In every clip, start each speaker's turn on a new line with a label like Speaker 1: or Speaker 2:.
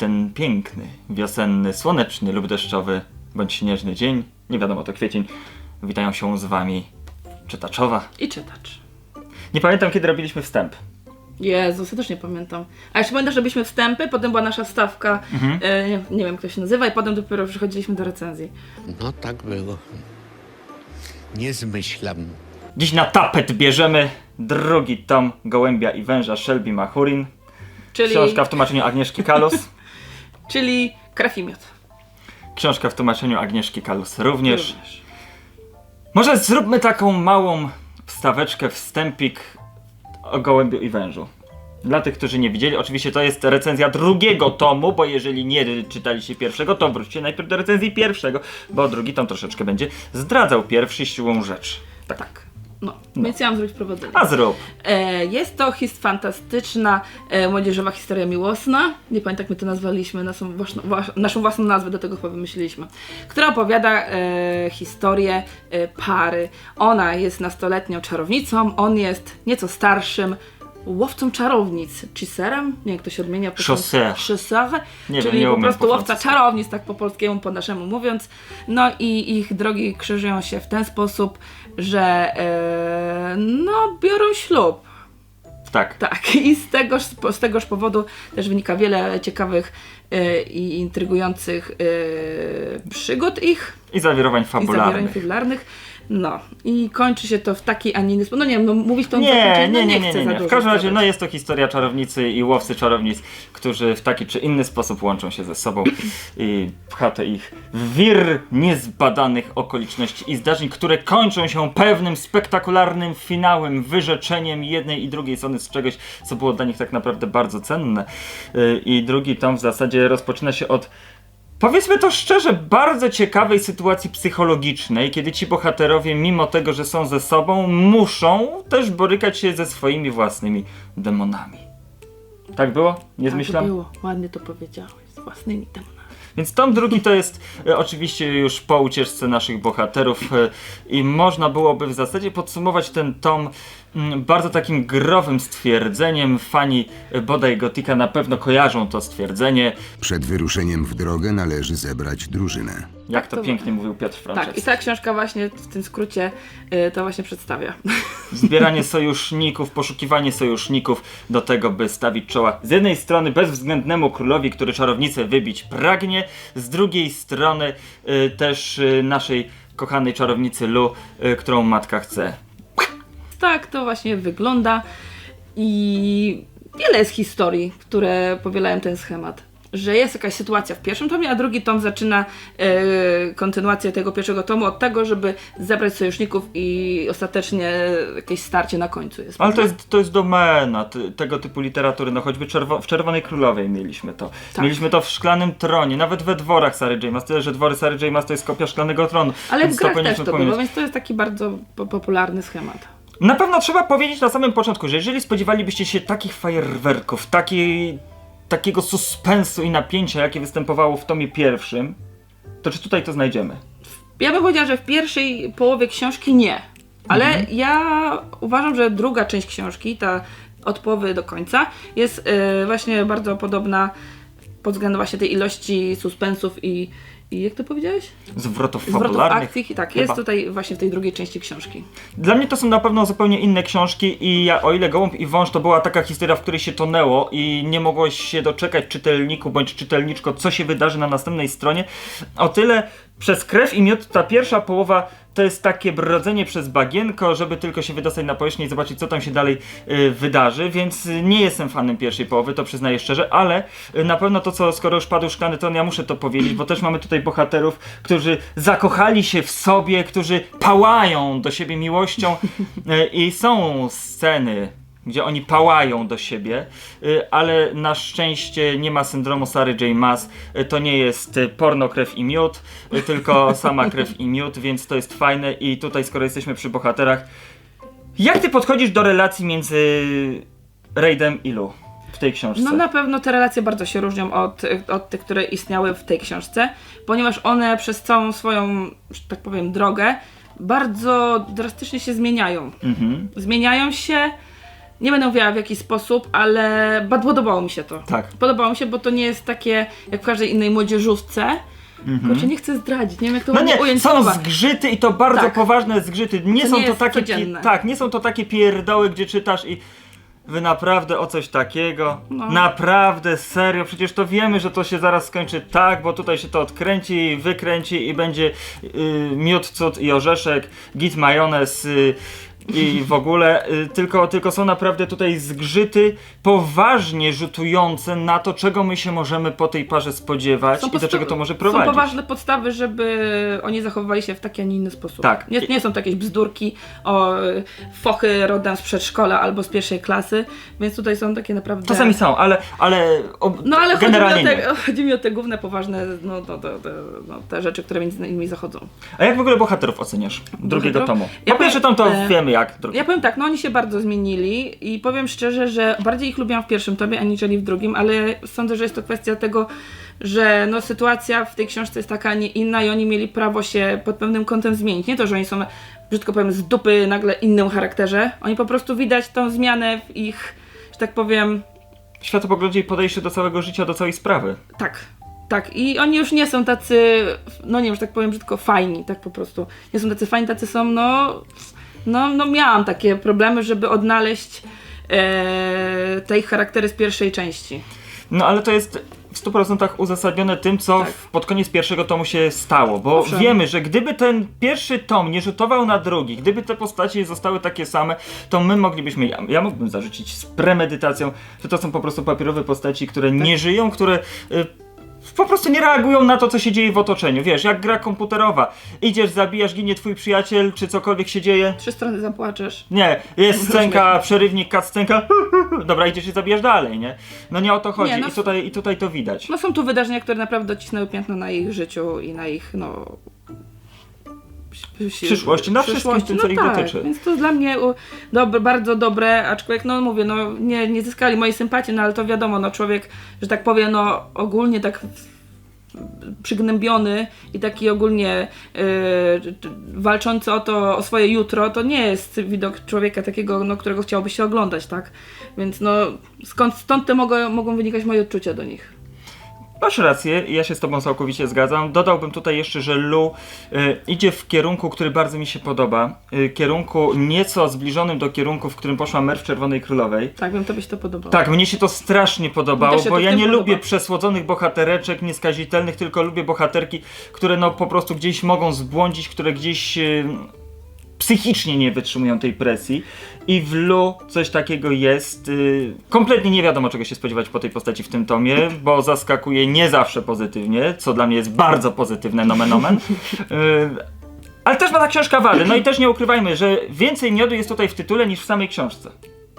Speaker 1: ten piękny, wiosenny, słoneczny lub deszczowy bądź śnieżny dzień, nie wiadomo to kwiecień, witają się z wami czytaczowa.
Speaker 2: I czytacz.
Speaker 1: Nie pamiętam kiedy robiliśmy wstęp.
Speaker 2: Jezus, ja też nie pamiętam. A jeszcze pamiętam, że robiliśmy wstępy, potem była nasza stawka, e, nie, nie wiem jak to się nazywa, i potem dopiero przechodziliśmy do recenzji.
Speaker 3: No tak było. Nie zmyślam.
Speaker 1: Dziś na tapet bierzemy drugi tom Gołębia i Węża Shelby Machurin.
Speaker 2: Czyli,
Speaker 1: Książka w tłumaczeniu Agnieszki Kalus.
Speaker 2: czyli krew i miód.
Speaker 1: Książka w tłumaczeniu Agnieszki Kalus również.
Speaker 2: Również.
Speaker 1: Może zróbmy taką małą wstaweczkę, wstępik o Gołębiu i Wężu. Dla tych, którzy nie widzieli, oczywiście to jest recenzja drugiego tomu, bo jeżeli nie czytaliście pierwszego, to wróćcie najpierw do recenzji pierwszego, bo drugi tom troszeczkę będzie zdradzał pierwszy siłą rzeczy. Tak.
Speaker 2: Tak. No, więc chciałam zrobić prowadzenie.
Speaker 1: A zrób.
Speaker 2: E, jest to his fantastyczna e, młodzieżowa historia miłosna. Nie pamiętam, jak my to nazwaliśmy, naszą, własną- włas- naszą własną nazwę do tego chyba wymyśliliśmy. Która opowiada e, historię e, pary. Ona jest nastoletnią czarownicą, on jest nieco starszym łowcą czarownic. Chiserem? Nie jak to się odmienia. po.
Speaker 1: Chasseur, Nie
Speaker 2: czyli
Speaker 1: nie
Speaker 2: po prostu
Speaker 1: po
Speaker 2: łowca czarownic, tak po polskiemu, po naszemu mówiąc. No i ich drogi krzyżują się w ten sposób, że e, no, biorą ślub.
Speaker 1: Tak.
Speaker 2: Tak, i z tegoż, z tegoż powodu też wynika wiele ciekawych e, i intrygujących e, przygód ich
Speaker 1: I zawirowań
Speaker 2: i zawierań
Speaker 1: fabularnych.
Speaker 2: No i kończy się to w taki, a nie inny sposób. No nie wiem, no mówić to
Speaker 1: Nie,
Speaker 2: no
Speaker 1: nie,
Speaker 2: nie,
Speaker 1: nie,
Speaker 2: chcę za dużo
Speaker 1: W każdym razie, no jest to historia czarownicy i łowcy czarownic, którzy w taki czy inny sposób łączą się ze sobą i pcha to ich w wir niezbadanych okoliczności i zdarzeń, które kończą się pewnym spektakularnym finałem, wyrzeczeniem jednej i drugiej strony z czegoś, co było dla nich tak naprawdę bardzo cenne. Yy, I drugi tom w zasadzie rozpoczyna się od Powiedzmy to szczerze, bardzo ciekawej sytuacji psychologicznej, kiedy ci bohaterowie, mimo tego, że są ze sobą, muszą też borykać się ze swoimi własnymi demonami. Tak było? Nie
Speaker 2: Tak
Speaker 1: zmyślam?
Speaker 2: było, ładnie to powiedziałeś, z własnymi demonami.
Speaker 1: Więc tom drugi to jest e, oczywiście już po ucieczce naszych bohaterów e, i można byłoby w zasadzie podsumować ten tom mm, bardzo takim growym stwierdzeniem. Fani e, bodaj Gotika na pewno kojarzą to stwierdzenie.
Speaker 4: Przed wyruszeniem w drogę należy zebrać drużynę.
Speaker 1: Jak
Speaker 2: Tak
Speaker 1: to
Speaker 2: to
Speaker 1: pięknie mówił Piotr Franczewski.
Speaker 2: Tak, i ta książka właśnie w tym skrócie y, to właśnie przedstawia.
Speaker 1: Zbieranie sojuszników, poszukiwanie sojuszników do tego, by stawić czoła z jednej strony bezwzględnemu królowi, który czarownicę wybić pragnie, z drugiej strony y, też y, naszej kochanej czarownicy Lu, y, którą matka chce.
Speaker 2: Tak to właśnie wygląda i wiele jest historii, które powielają ten schemat. Że jest jakaś sytuacja w pierwszym tomie, a drugi tom zaczyna e, kontynuację tego pierwszego tomu od tego, żeby zebrać sojuszników i ostatecznie jakieś starcie na końcu jest.
Speaker 1: Ale to jest, to jest domena ty, tego typu literatury, no choćby czerwo, w Czerwonej Królowej mieliśmy to.
Speaker 2: Tak.
Speaker 1: Mieliśmy to w Szklanym Tronie, nawet we dworach Sary J. Maas, tyle że dwory Sary J. Maas to jest kopia Szklanego Tronu.
Speaker 2: Ale w grach też
Speaker 1: powinniśmy
Speaker 2: to
Speaker 1: pominąć.
Speaker 2: było, więc to jest taki bardzo po popularny schemat.
Speaker 1: Na pewno trzeba powiedzieć na samym początku, że jeżeli spodziewalibyście się takich fajerwerków, takiej, takiego suspensu i napięcia, jakie występowało w tomie pierwszym, to czy tutaj to znajdziemy?
Speaker 2: Ja bym powiedziała, że w pierwszej połowie książki nie. Ale
Speaker 1: Mhm.
Speaker 2: ja uważam, że druga część książki, ta od połowy do końca, jest e, właśnie bardzo podobna pod względem właśnie tej ilości suspensów i, i jak to powiedziałeś?
Speaker 1: Zwrotów
Speaker 2: Zwrotów
Speaker 1: fabularnych.
Speaker 2: akcji. I tak,
Speaker 1: chyba.
Speaker 2: jest tutaj właśnie w tej drugiej części książki.
Speaker 1: Dla mnie to są na pewno zupełnie inne książki i ja, o ile Gołąb i Wąż to była taka historia, w której się tonęło i nie mogłeś się doczekać czytelniku bądź czytelniczko, co się wydarzy na następnej stronie, o tyle przez krew i miód ta pierwsza połowa to jest takie brodzenie przez bagienko, żeby tylko się wydostać na powierzchnię i zobaczyć, co tam się dalej y, wydarzy, więc nie jestem fanem pierwszej połowy, to przyznaję szczerze, ale y, na pewno to, co skoro już padł szklany tron, ja muszę to powiedzieć, bo też mamy tutaj bohaterów, którzy zakochali się w sobie, którzy pałają do siebie miłością y, i są sceny gdzie oni pałają do siebie, y, ale na szczęście nie ma syndromu Sary J. Maas. Y, To nie jest y, porno krew i miód, tylko sama krew i miód, więc to jest fajne i tutaj skoro jesteśmy przy bohaterach, jak ty podchodzisz do relacji między Raidem i Lu w tej książce?
Speaker 2: No na pewno te relacje bardzo się różnią od, od tych, które istniały w tej książce, ponieważ one przez całą swoją, że tak powiem, drogę bardzo drastycznie się zmieniają.
Speaker 1: Mhm.
Speaker 2: Zmieniają się Nie będę mówiła w jaki sposób, ale ba- podobało mi się to.
Speaker 1: Tak.
Speaker 2: Podobało mi się, bo to nie jest takie jak w każdej innej młodzieżówce. Kurczę, nie chcę zdradzić, nie wiem jak to
Speaker 1: No nie,
Speaker 2: ująć
Speaker 1: są
Speaker 2: słowa.
Speaker 1: zgrzyty i to bardzo
Speaker 2: Tak.
Speaker 1: poważne zgrzyty. Nie
Speaker 2: To
Speaker 1: są
Speaker 2: nie
Speaker 1: to
Speaker 2: jest
Speaker 1: takie
Speaker 2: codzienne.
Speaker 1: tak, nie są to takie pierdoły, gdzie czytasz i wy naprawdę o coś takiego?
Speaker 2: No.
Speaker 1: Naprawdę, serio, przecież to wiemy, że to się zaraz skończy tak, bo tutaj się to odkręci, wykręci i będzie y, miód, cud i orzeszek, git majonez y, i w ogóle, y, tylko, tylko są naprawdę tutaj zgrzyty poważnie rzutujące na to, czego my się możemy po tej parze spodziewać i do czego to może prowadzić.
Speaker 2: Są poważne podstawy, żeby oni zachowywali się w taki, a nie inny sposób.
Speaker 1: Tak.
Speaker 2: Nie, nie są to jakieś bzdurki o y, fochy rodem z przedszkola albo z pierwszej klasy, więc tutaj są takie naprawdę...
Speaker 1: Czasami są, ale, ale ob-
Speaker 2: No ale chodzi mi, o
Speaker 1: generalnie nie.
Speaker 2: te, chodzi mi o te główne, poważne, no, no, te, no, te rzeczy, które między innymi zachodzą.
Speaker 1: A jak w ogóle bohaterów oceniasz? Drugiego
Speaker 2: Bohaterów?
Speaker 1: tomu.
Speaker 2: Ja
Speaker 1: Po pierwsze
Speaker 2: powiem-
Speaker 1: tom to
Speaker 2: e,
Speaker 1: wiemy jak.
Speaker 2: Ja powiem tak, no oni się bardzo zmienili i powiem szczerze, że bardziej ich lubiłam w pierwszym tomie, aniżeli w drugim, ale sądzę, że jest to kwestia tego, że no, sytuacja w tej książce jest taka, a nie inna i oni mieli prawo się pod pewnym kątem zmienić. Nie to, że oni są, brzydko powiem, z dupy nagle innym charakterze. Oni po prostu widać tą zmianę w ich, że tak powiem,
Speaker 1: Światopoglądzie i podejście do całego życia, do całej sprawy.
Speaker 2: tak. Tak, i oni już nie są tacy, no nie wiem, że tak powiem brzydko, fajni, tak po prostu. Nie są tacy fajni, tacy są, no, no, no miałam takie problemy, żeby odnaleźć e, te ich charaktery z pierwszej części.
Speaker 1: No ale to jest w 100% uzasadnione tym, co
Speaker 2: Tak.
Speaker 1: w, pod koniec pierwszego tomu się stało, bo
Speaker 2: Owszem.
Speaker 1: wiemy, że gdyby ten pierwszy tom nie rzutował na drugi, gdyby te postacie zostały takie same, to my moglibyśmy, ja, ja mógłbym zarzucić z premedytacją, że to są po prostu papierowe postaci, które nie żyją, które y, po prostu nie reagują na to, co się dzieje w otoczeniu. Wiesz, jak gra komputerowa. Idziesz, zabijasz, ginie twój przyjaciel, czy cokolwiek się dzieje.
Speaker 2: Trzy strony zapłaczesz.
Speaker 1: Nie, jest scenka, przerywnik, cutscenka. Dobra, idziesz i zabijasz dalej, nie? No nie o to chodzi
Speaker 2: Nie, no-
Speaker 1: I, tutaj, i tutaj to widać.
Speaker 2: No są tu wydarzenia, które naprawdę odcisnęły piętno na ich życiu i na ich, no... przy-
Speaker 1: Przyszłości, na wszystkim tym, co
Speaker 2: no
Speaker 1: ich
Speaker 2: tak,
Speaker 1: dotyczy.
Speaker 2: Więc to dla mnie dobre, bardzo dobre, aczkolwiek no mówię, no nie, nie zyskali mojej sympatii, no ale to wiadomo, no człowiek, że tak powiem, no ogólnie tak przygnębiony i taki ogólnie yy, walczący o to, o swoje jutro, to nie jest widok człowieka takiego, no, którego chciałoby się oglądać, tak? Więc no, skąd, stąd te mogą, mogą wynikać moje odczucia do nich.
Speaker 1: Masz rację, ja się z tobą całkowicie zgadzam. Dodałbym tutaj jeszcze, że Lu y, idzie w kierunku, który bardzo mi się podoba. Y, kierunku nieco zbliżonym do kierunku, w którym poszła Mer w Czerwonej Królowej.
Speaker 2: Tak, wiem, to by się to podobało.
Speaker 1: Tak, mnie się to strasznie podobało, bo ja nie
Speaker 2: podoba.
Speaker 1: lubię przesłodzonych bohatereczek, nieskazitelnych, tylko lubię bohaterki, które no po prostu gdzieś mogą zbłądzić, które gdzieś y, psychicznie nie wytrzymują tej presji. I w Lu coś takiego jest. Y, kompletnie nie wiadomo czego się spodziewać po tej postaci w tym tomie, bo zaskakuje nie zawsze pozytywnie, co dla mnie jest bardzo pozytywne nomen omen. Y, ale też ma ta książka wady. No i też nie ukrywajmy, że więcej miodu jest tutaj w tytule niż w samej książce.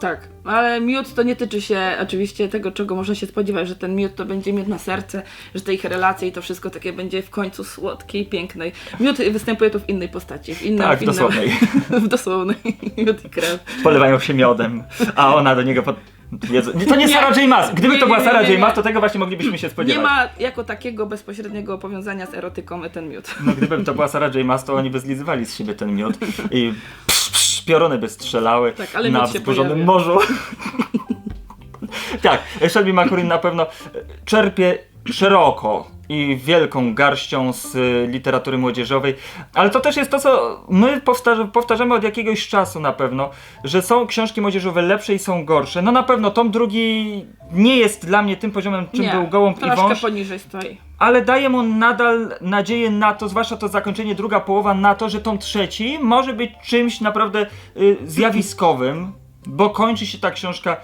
Speaker 2: Tak, ale miód to nie tyczy się oczywiście tego, czego można się spodziewać, że ten miód to będzie miód na serce, że te ich relacje i to wszystko takie będzie w końcu słodkie i piękne. Miód występuje tu w innej postaci, w innym...
Speaker 1: Tak,
Speaker 2: w innym,
Speaker 1: dosłownej.
Speaker 2: w dosłownej. Miód i krew.
Speaker 1: polewają się miodem, a ona do niego pod... Nie, to nie
Speaker 2: Nie.
Speaker 1: Sarah J. Maas. Gdyby
Speaker 2: Nie,
Speaker 1: to była
Speaker 2: nie,
Speaker 1: Sarah
Speaker 2: nie,
Speaker 1: J.
Speaker 2: nie.
Speaker 1: Maas, to tego właśnie moglibyśmy się
Speaker 2: Nie
Speaker 1: spodziewać.
Speaker 2: ma jako takiego bezpośredniego powiązania z erotyką ten miód.
Speaker 1: No gdyby to była Sarah J. Maas, to oni by zlizywali z siebie ten miód i pioruny by strzelały
Speaker 2: Tak, ale
Speaker 1: na wzburzonym morzu. tak, Shelby McCurry na pewno czerpie szeroko i wielką garścią z y, literatury młodzieżowej, ale to też jest to, co my powtarza- powtarzamy od jakiegoś czasu na pewno, że są książki młodzieżowe lepsze i są gorsze. No na pewno tom drugi nie jest dla mnie tym poziomem, czym
Speaker 2: Nie,
Speaker 1: był Gołąb i Wąż,
Speaker 2: poniżej stoi.
Speaker 1: ale daje mu nadal nadzieję na to, zwłaszcza to zakończenie, druga połowa, na to, że tom trzeci może być czymś naprawdę y, zjawiskowym, bo kończy się ta książka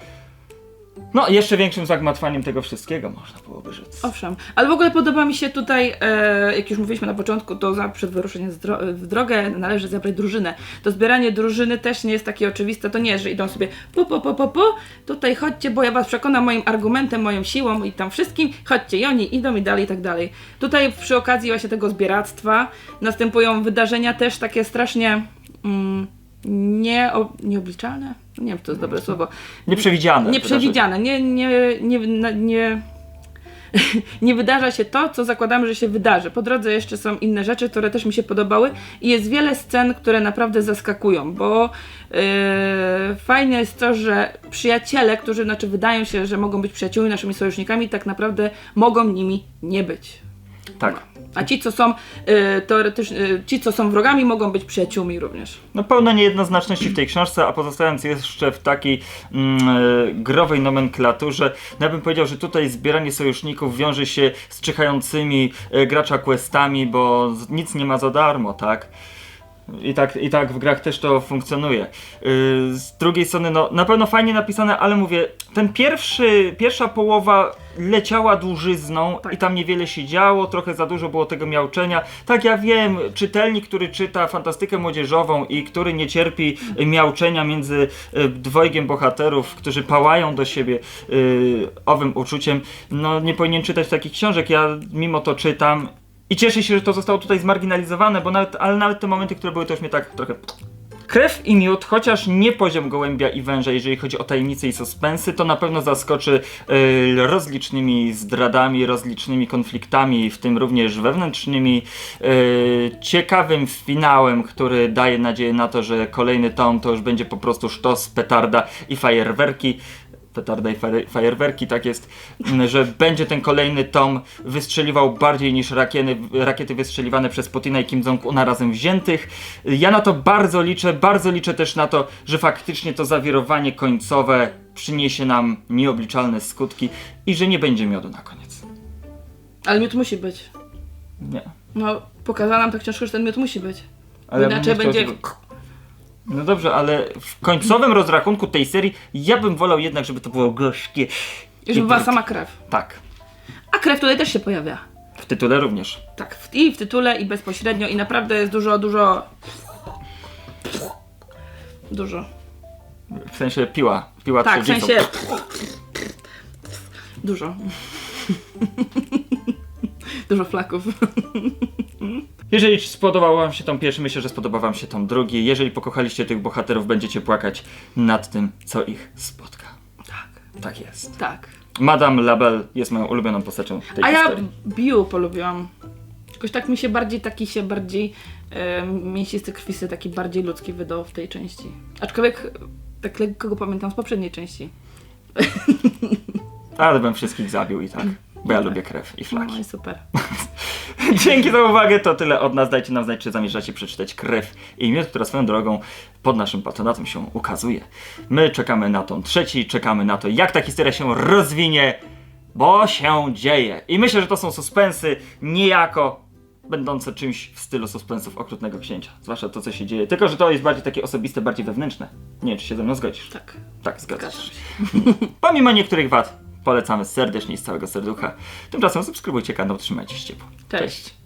Speaker 1: no jeszcze większym zagmatwaniem tego wszystkiego, można byłoby rzec.
Speaker 2: Owszem, ale w ogóle podoba mi się tutaj, e, jak już mówiliśmy na początku, to za, przed wyruszeniem w drogę należy zebrać drużynę. To zbieranie drużyny też nie jest takie oczywiste, to nie jest, że idą sobie pu, pu, pu, pu, pu, tutaj chodźcie, bo ja was przekonam moim argumentem, moją siłą i tam wszystkim, chodźcie i oni idą i dalej, i tak dalej. Tutaj przy okazji właśnie tego zbieractwa następują wydarzenia też takie strasznie mm, nie, nieobliczalne? Nie wiem, czy to jest dobre słowo.
Speaker 1: Nieprzewidziane.
Speaker 2: Nieprzewidziane, nie, nie, nie, nie nie wydarza się to, co zakładamy, że się wydarzy. Po drodze jeszcze są inne rzeczy, które też mi się podobały i jest wiele scen, które naprawdę zaskakują, bo yy, fajne jest to, że przyjaciele, którzy znaczy wydają się, że mogą być przyjaciółmi, naszymi sojusznikami, tak naprawdę mogą nimi nie być.
Speaker 1: Tak.
Speaker 2: A ci, co są yy, teoretycznie, yy, ci, co są wrogami, mogą być przyjaciółmi również.
Speaker 1: No pełno niejednoznaczności w tej książce, a pozostając jeszcze w takiej mm, e, growej nomenklaturze, no ja bym powiedział, że tutaj zbieranie sojuszników wiąże się z czyhającymi e, gracza questami, bo z- nic nie ma za darmo, tak? I tak, I tak w grach też to funkcjonuje. Yy, z drugiej strony, no na pewno fajnie napisane, ale mówię, ten pierwszy, pierwsza połowa leciała dłużyzną
Speaker 2: Tak.
Speaker 1: i tam niewiele się działo, trochę za dużo było tego miauczenia. Tak, ja wiem, czytelnik, który czyta fantastykę młodzieżową i który nie cierpi miauczenia między y, dwojgiem bohaterów, którzy pałają do siebie y, owym uczuciem, no nie powinien czytać takich książek. Ja mimo to czytam i cieszę się, że to zostało tutaj zmarginalizowane, bo nawet, ale nawet te momenty, które były, to już mnie tak trochę Krew i miód, chociaż nie poziom gołębia i węża, jeżeli chodzi o tajemnice i suspensy, to na pewno zaskoczy y, rozlicznymi zdradami, rozlicznymi konfliktami, w tym również wewnętrznymi, y, ciekawym finałem, który daje nadzieję na to, że kolejny tom to już będzie po prostu sztos, petarda i fajerwerki. Petarda i fajer- fajerwerki, tak jest, m, że będzie ten kolejny tom wystrzeliwał bardziej niż rakiety, rakiety wystrzeliwane przez Putina i Kim Jong-una razem wziętych. Ja na to bardzo liczę, bardzo liczę też na to, że faktycznie to zawirowanie końcowe przyniesie nam nieobliczalne skutki i że nie będzie miodu na koniec.
Speaker 2: Ale miód musi być.
Speaker 1: Nie.
Speaker 2: No, pokazała nam ta książka, że ten miód musi być.
Speaker 1: Ale ja
Speaker 2: Inaczej
Speaker 1: chciał,
Speaker 2: będzie...
Speaker 1: No dobrze, ale w końcowym rozrachunku tej serii ja bym wolał jednak, żeby to było gorzkie.
Speaker 2: Żeby była sama krew.
Speaker 1: Tak.
Speaker 2: A krew tutaj też się pojawia.
Speaker 1: W tytule również.
Speaker 2: Tak, w, i w tytule, i bezpośrednio, i naprawdę jest dużo, dużo. Dużo.
Speaker 1: W sensie piła. Piła
Speaker 2: Tak, w sensie. Dużo. dużo flaków.
Speaker 1: Jeżeli spodobał wam się tom pierwszy, myślę, że spodoba wam się tom drugi. Jeżeli pokochaliście tych bohaterów, będziecie płakać nad tym, co ich spotka.
Speaker 2: Tak,
Speaker 1: Tak jest.
Speaker 2: tak.
Speaker 1: Madame Labelle jest moją ulubioną postacią tej
Speaker 2: A ja
Speaker 1: historii.
Speaker 2: Biu polubiłam. Jakoś tak mi się bardziej, taki się bardziej e, mięsisty, krwisty, taki bardziej ludzki wydał w tej części. Aczkolwiek tak lekko go pamiętam z poprzedniej części.
Speaker 1: Ale bym wszystkich zabił i tak. Bo ja lubię krew i
Speaker 2: No
Speaker 1: flaki.
Speaker 2: i super.
Speaker 1: Dzięki za uwagę, to tyle od nas. Dajcie nam znać, czy zamierzacie przeczytać krew i miód, która swoją drogą pod naszym patronatem się ukazuje. My czekamy na tą trzeci, czekamy na to, jak ta historia się rozwinie, bo się dzieje. I myślę, że to są suspensy niejako będące czymś w stylu suspensów Okrutnego Księcia. Zwłaszcza to, co się dzieje. Tylko, że to jest bardziej takie osobiste, bardziej wewnętrzne. Nie wiem, czy się ze mną zgodzisz.
Speaker 2: Tak.
Speaker 1: Tak, zgadzam
Speaker 2: się.
Speaker 1: Pomimo niektórych wad, polecamy serdecznie i z całego serducha. Tymczasem subskrybujcie kanał, trzymajcie się ciepło.
Speaker 2: Cześć.